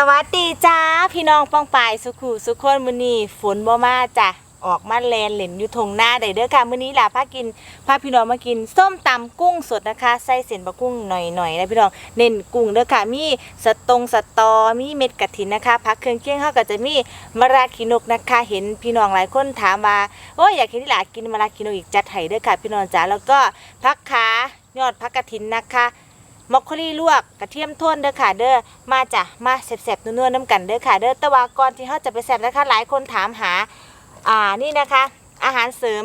สวัสดีจ้าพี่น้องป้องปายสุขุสุขคนมือนี้ฝนบ่มาจ้ะออกมาแลนเหล่นอยู่ทงหน้าได้เด้อค่ะมื้อนี้ล่ะพากินพาพี่น้องมากินส้มตำกุ้งสดนะคะใส่เส้นบะกุ้งหน่อยๆนะพี่น้องเน้นกุ้งเด้อค่ะมีสตงสตอมีเม็ดกะถินนะคะผักเครื่องเคียงเฮาก็จะมีมะระขีนกนะคะ เห็นพี่น้องหลายคนถามว่าโอ้ยอยากเห็นที่หลากินมะระขีนกอีกจัดให้เด้อค่ะพี่น้องจ๋าแล้วก็ผักขายอดผักกะถินนะคะ มอกโคลี่ลวกกระเทียมโทนเด้อค่ะเด้อมาจ้ะมาแซ่บๆนัวๆน้ำกันเด้อค่ะเด้อแต่ว่าก่อนที่เราจะไปแซ่บนะคะหลายคนถามหาอ่านี่นะคะ อาหารเสริม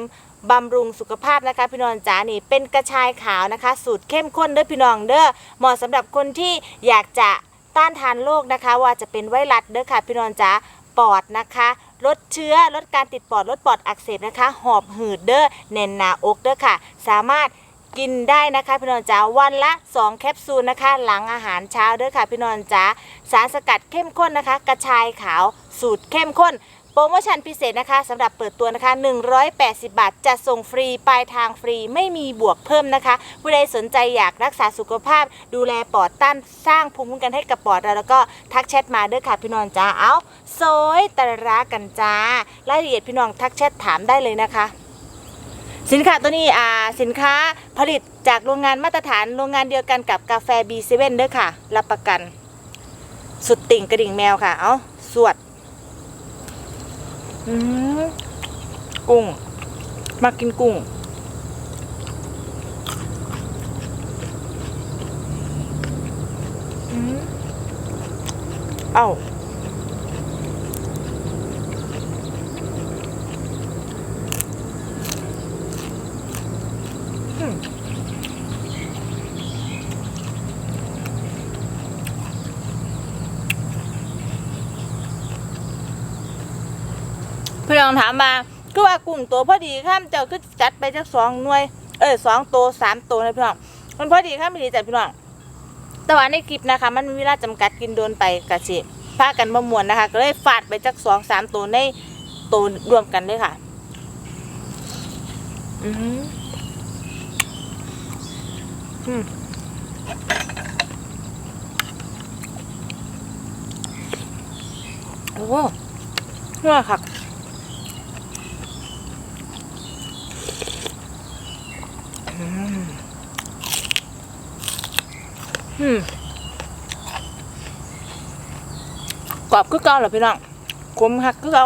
บำรุงสุขภาพนะคะพี่น้องจ๋านี่เป็นกระชายขาวนะคะ สูตรเข้มข้นเด้อพี่น้องเด้อเหมาะสำหรับคนที่อยากจะต้านทานโรคนะคะ ว่าจะเป็นไวรัสเด้อค่ะพี่น้องจ๋าปอดนะคะลดเชื้อลดการติดปอดลดปอดอักเสบนะคะ หอบหืดเด้อแน่นหนาอกเด้อค่ะ สามารถ กินได้นะคะพี่นอนจ๋าวันละ 2 แคปซูลนะคะ หลังอาหารเช้าเด้อค่ะพี่นอนจ๋าสารสกัดเข้มข้นนะคะ กระชายขาวสูตรเข้มข้น โปรโมชั่นพิเศษนะคะสำหรับเปิดตัวนะคะ 180 บาทจะส่งฟรีปลายทางฟรีไม่มีบวกเพิ่มนะคะ ผู้ใดสนใจอยากรักษาสุขภาพ ดูแลปอดต้านสร้างภูมิคุ้มกันให้กับปอดเราแล้วก็ทักแชทมาเด้อค่ะพี่นอนจ๋าเอาโซยตะระกันจ้ารายละเอียดพี่น้องทักแชทถามได้เลยนะคะ สินค้าตัวนี้อ่าสินค้าผลิตจากโรงงานมาตรฐานโรงงานเดียวกันกับกาแฟ B7 เด้อค่ะ รับประกัน สุดติ่งกระดิ่งแมวค่ะ เอาสวดอืมกุ้ง มากินกุ้ง อืมเอ้า องถามมาคือว่ากุ้งตัวพอดีข้ามเจ้าคือจัดไปจักสองหน่วย เออสองตัวสามตัวนะพี่น้องมันพอดีข้ามไม่ดีจ้ะพี่น้องแต่ว่าในคลิปนะคะ มันมีเวลาจำกัดกินโดนไปกะสิพากันมามวนนะคะ ก็เลยฟาดไปจักสองสามตัวในตัวรวมกันเลยค่ะ อือหืออืมโอ้โหน่าค่ะ อืม กรอบคือเก่าเหรอพี่น้องคมหักคือเก่า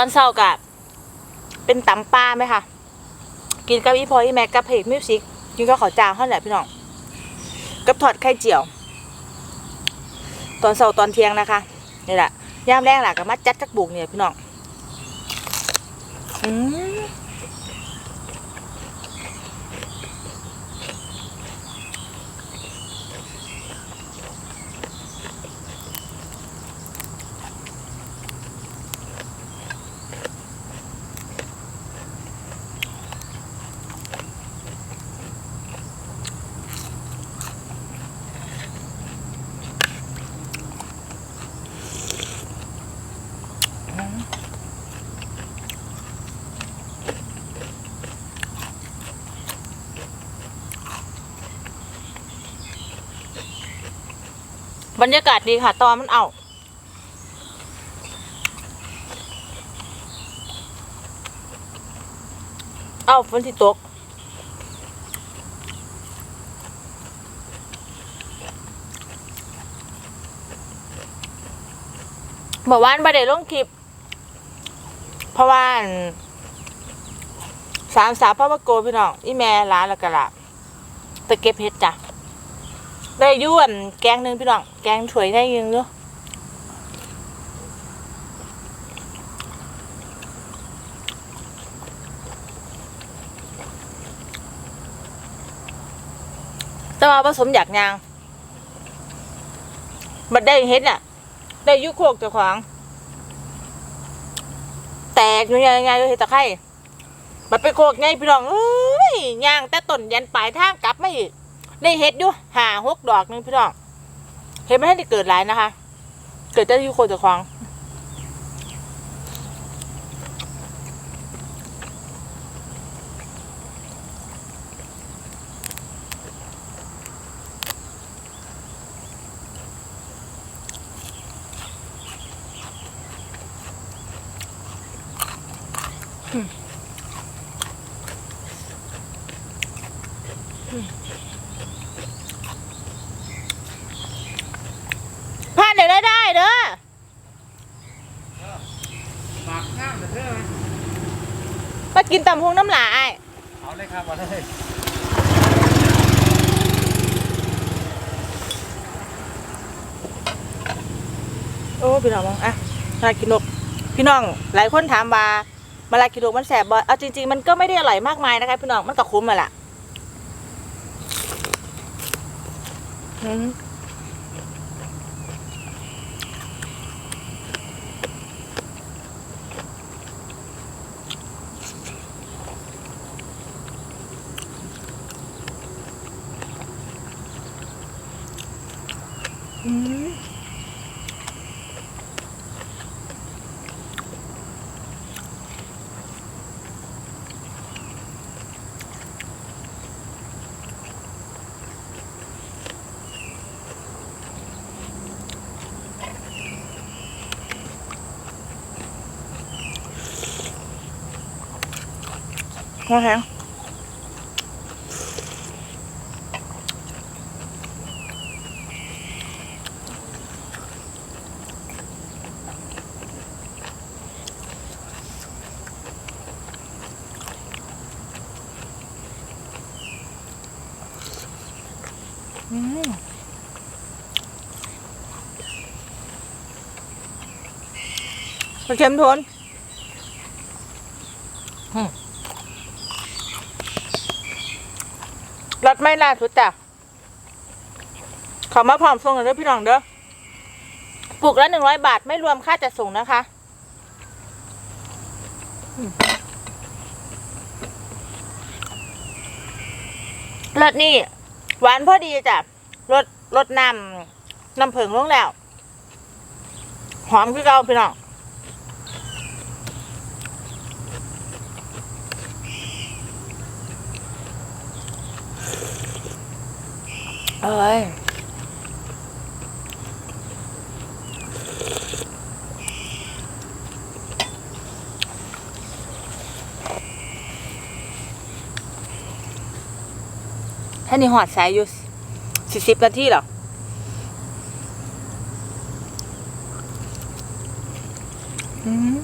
อนเช้ากับเป็นตำปลาไหมคะกินกับอีพออีแม็กกับเพจมิวสิกกินก็ขอจางเท่านั้นแหละพี่น้องกับทอดไข่เจียว ตอนเช้าตอนเที่ยงนะคะนี่แหละย่ามแรงแหละกับมาจัดจักบุกเนี่ยพี่น้องอืม บรรยากาศดีค่ะ ตอนมันเอาเอาฝนที่ตกเมื่อวานประเดี๋ยวลงคลิป เพราะว่าสามสาวพ่อมาโกพี่น้อง อีแม่ร้านแล้วก็ละไปเก็บเห็ดจ้ะ ได้ยุ่นแกงหนึ่งพี่น้อง แกงถวยได้ยังเนาะแต่ว่าผสมอยากยางบัดได้เฮ็ดน่ะ ได้ยุโคกเจ้าของ แตกอยู่ยังไงเลยตะไคร่มันไปโคกไงพี่น้องเอ้ยย่างแต่ต้นยันปลายทางกลับไม่อีก ได้เห็ดอยู่หาหกดอกนึงพี่น้องเห็ดไม่ให้ได้เกิดหลายนะคะ เกิดแต่อยู่โคนตะควางผ่านเดี๋ยวได้ได้เด้อ หมักน้ำเด้อไหม มา กินตำพงน้ำหลาอ้ายเอาเลยครับเอาเลยโอ้พี่น้องมองอะมาลากินนกพี่น้องหลายคนถามว่ามาลากินนกมันแสบบ่เอาจริง ๆ มันก็ไม่ได้อร่อยมากมายนะคะพี่น้องมันก็คุ้มมาละอืม โอเคอืมกระเทียมโทน รถ ไม่ล่าสุดจ้ะขามาพร้อมส่งกันเด้อพี่น้องเด้อปลูกละหนึ่งร้อยบาทไม่รวมค่าจัดส่งนะคะรสนี่หวานพอดีจ้ะรสรสน้ำน้ำผึ้งลงแล้ว หอมคือเก่าพี่น้อง เอ้ยแค่นี้หอดสายอยู่สี่สิบนาทีหรออืม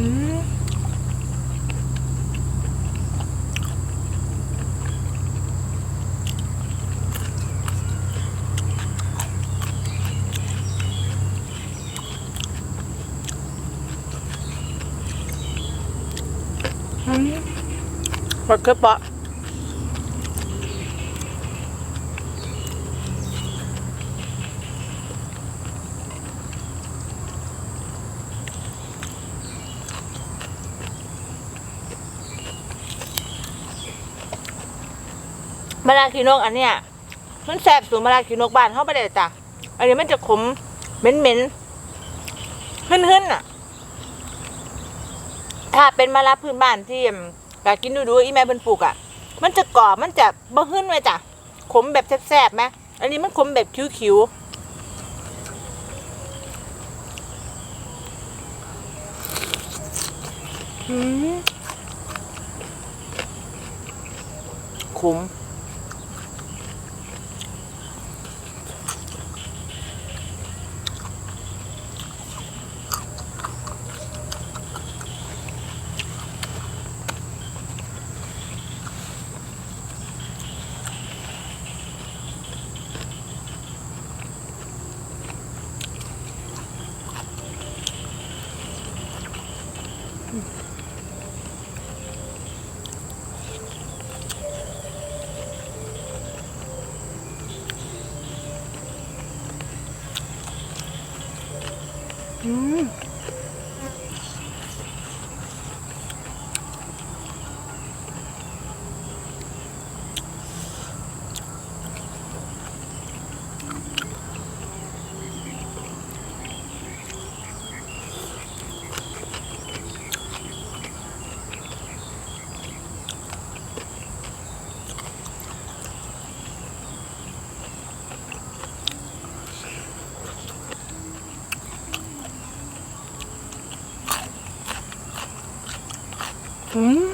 อืมอืม มะมะลาคีนกอันเนี้ยมันแสบสูงมะลาคีนกบ้านเข้าไปเลยจ้ะอันนี้มันจะขมเหม็นเหม็นๆหึ่นหึ่นๆอะ ถ้าเป็นมะระพื้นบ้านที่อืมอยากกินดูดูๆอีแม่เป็นปลูกอะ มันจะกรอบมันจะบ่หึ่นไว้จ้ะขมแบบแซ่บๆไหมอันนี้มันขมแบบคิ้วๆอืม อืมอืม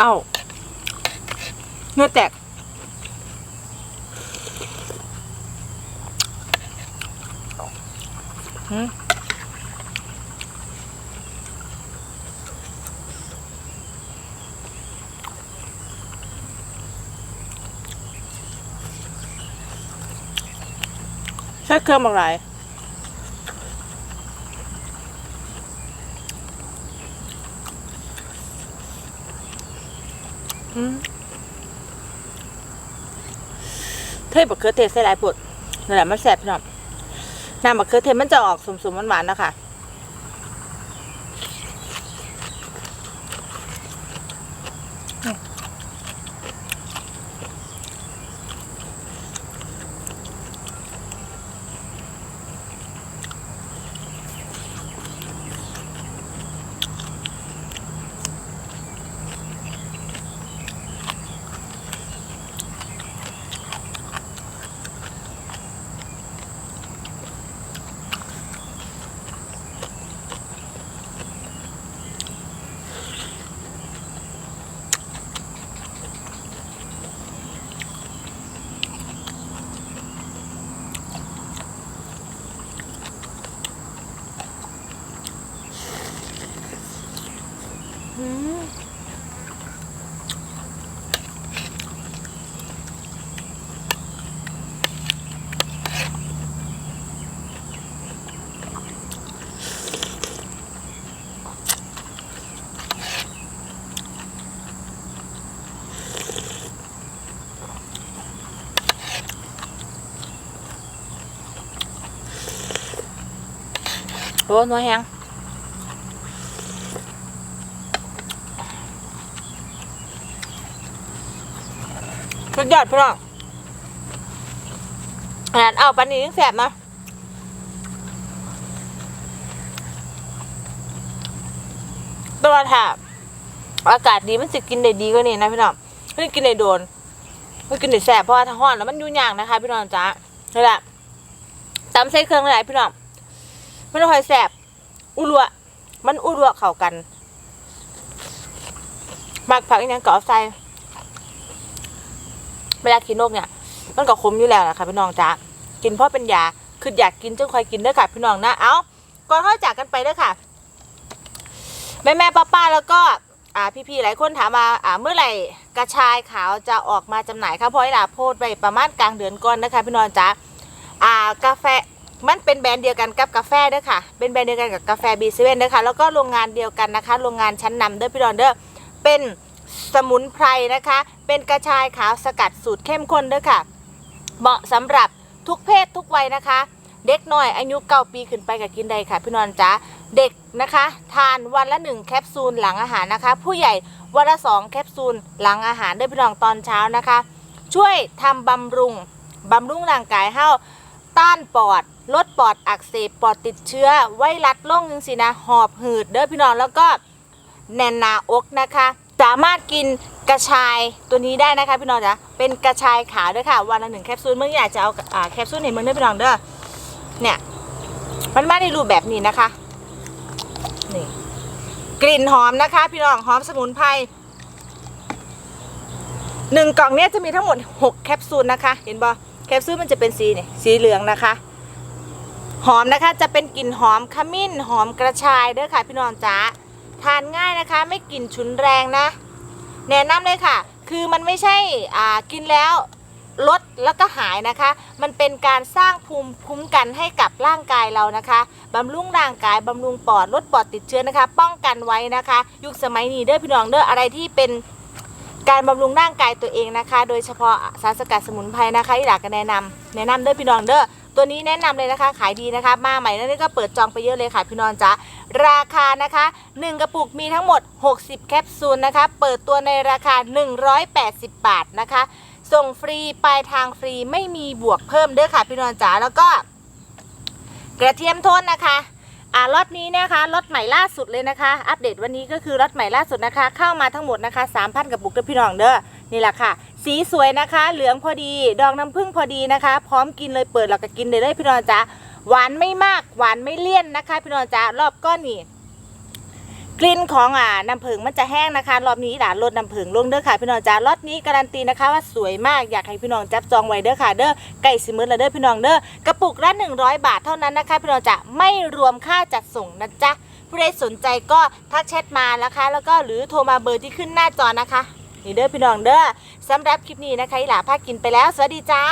เอา้าเนื้อแตกหืมใช้เครื่องบางหลาย เทยบักเขือเทศใส่หลายปวดนั่นแหละมันแสบพี่น้องน้ำบักเขือเทศมันจะออกสมๆหวานๆนะคะ โอ้นัวแฮงสุดยอดพี่น้องอาหารเอาปันนี้ยังแสบนะตัวถ้าอากาศดีมันสิกินได้ดีกว่านี้นะพี่น้องไม่ได้กินได้โดนไม่กินได้แสบเพราะว่าถ้าห้อนแล้วมันยุ่งยากนะคะ พี่น้องจ้านี่แหละตำใส่เครื่องอะไรพี่น้อง มันค่อยแสบอุรัวมันอุรัวเข้ากันหมักผักอีกอย่างก็เอใส่เวลากินนกเนี่ย มันก็ขมอยู่แล้วนะคะพี่น้องจ้ากินเพราะเป็นยาคืออยากกินจนคอยกินเด้อค่ะพี่น้องนะเอาก่อนเข้าจากกันไปเด้อค่ะ แม่แม่ป้าป้าแล้วก็อ่าพี่ๆหลายคนถามมาอ่าเมื่อไหร่กระชายขาวจะออกมาจำหน่ายคะพอีหลาโพสต์ไปประมาณกลางเดือนก่อนนะคะพี่น้องจ๋าอ่ากาแฟ มันเป็นแบรนด์เดียวกันกับกาแฟเด้อค่ะ เป็นแบรนด์เดียวกันกับกาแฟบีเซเว่นเด้อค่ะ แล้วก็โรงงานเดียวกันนะคะ โรงงานชั้นนำเด้อพี่น้องเด้อ เป็นสมุนไพรนะคะ เป็นกระชายขาวสกัดสูตรเข้มข้นเด้อค่ะ เหมาะสำหรับทุกเพศทุกวัยนะคะ เด็กน้อยอายุเก้าปีขึ้นไปกับกินได้ค่ะ พี่นอนจ๋า เด็กนะคะ ทานวันละหนึ่งแคปซูลหลังอาหารนะคะ ผู้ใหญ่วันละสองแคปซูลหลังอาหารด้วยพี่น้องตอนเช้านะคะ ช่วยทำบำรุงบำรุงร่างกายให้ต้านปอด ลดปอดอักเสบปอดติดเชื้อ ไวรัสล่งจังสินะ หอบหืด เด้อพี่น้องแล้วก็แน่นหนาอกนะคะ สามารถกินกระชายตัวนี้ได้นะคะพี่น้องจ๊ะเป็นกระชายขาวด้วยค่ะวันละหนึ่งแคปซูลเมื่ออยากจะเอาอแคปซูลในเมืองเด้อพี่น้องเด้อเนี่ยมันมาในรูปแบบนี้นะคะนี่กลิ่นหอมนะคะ พี่น้องหอมสมุนไพรหนึ่งกล่องเนี้ยจะมีทั้งหมด 6 แคปซูลนะคะ เห็นบอแคปซูลมันจะเป็นสีเนี่ยสีเหลืองนะคะ หอมนะคะจะเป็นกลิ่นหอมขมิ้นหอมกระชายเด้อค่ะ พี่น้องจ๋าทานง่ายนะคะ ไม่กลิ่นฉุนแรงนะแนะนำเลยค่ะ คือมันไม่ใช่อ่ากินแล้วลดแล้วก็หายนะคะ มันเป็นการสร้างภูมิคุ้มกันให้กับร่างกายเรานะคะบำรุงร่างกายบำรุงปอดลดปอดติดเชื้อนะคะ ป้องกันไว้นะคะ ยุคสมัยนี้เด้อพี่น้องเด้ออะไรที่เป็นการบำรุงร่างกายตัวเองนะคะ โดยเฉพาะสารสกัดสมุนไพรนะคะที่อยากแนะนำแนะนำเด้อพี่น้องเด้อ ตัวนี้แนะนำเลยนะคะ ขายดีนะคะ มาใหม่แล้วนี่ก็เปิดจองไปเยอะเลยค่ะพี่นองจ๊ะราคานะคะ 1 กระปุกมีทั้งหมด 60 แคปซูลนะคะ เปิดตัวในราคา 180 บาทนะคะ ส่งฟรีปลายทางฟรีไม่มีบวกเพิ่มเด้อค่ะพี่นอนจ๋าแล้วก็ กระเทียมโทนนะคะอ่ารถนี้นะคะรถใหม่ล่าสุดเลยนะคะ อัปเดตวันนี้ก็คือรถใหม่ล่าสุดนะคะ เข้ามาทั้งหมดนะคะ 3,000 กระปุกเด้อพี่น้องเด้อนี่แหละค่ะ สีสวยนะคะ เหลืองพอดี ดอกน้ำผึ้งพอดีนะคะ พร้อมกินเลยเปิดแล้วก็กินได้เลยพี่นอนจ๋าหวานไม่มาก หวานไม่เลี่ยนนะคะ พี่นอนจ๋ารอบก้อนนี่กลิ่นของอ่าน้ำผึ้งมันจะแห้งนะคะ รอบนี้ด่าลดน้ำผึ้งลงเด้อค่ะพี่น้องจ้ารอบนี้การันตีนะคะ ว่าสวยมากอยากให้พี่น้องจับจองไว้เด้อค่ะเด้อไก่สิมือละเด้อพี่น้องเด้อกระปุกละ100 บาทเท่านั้นนะคะพี่น้องจะไม่รวมค่าจัดส่งนะจ๊ะผู้ใดสนใจก็ทักแชทมานะคะ แล้วก็หรือโทรมาเบอร์ที่ขึ้นหน้าจอนะคะ นี่เด้อพี่น้องเด้อสำหรับคลิปนี้นะคะอีหลาพากินไปแล้ว สวัสดีจ้า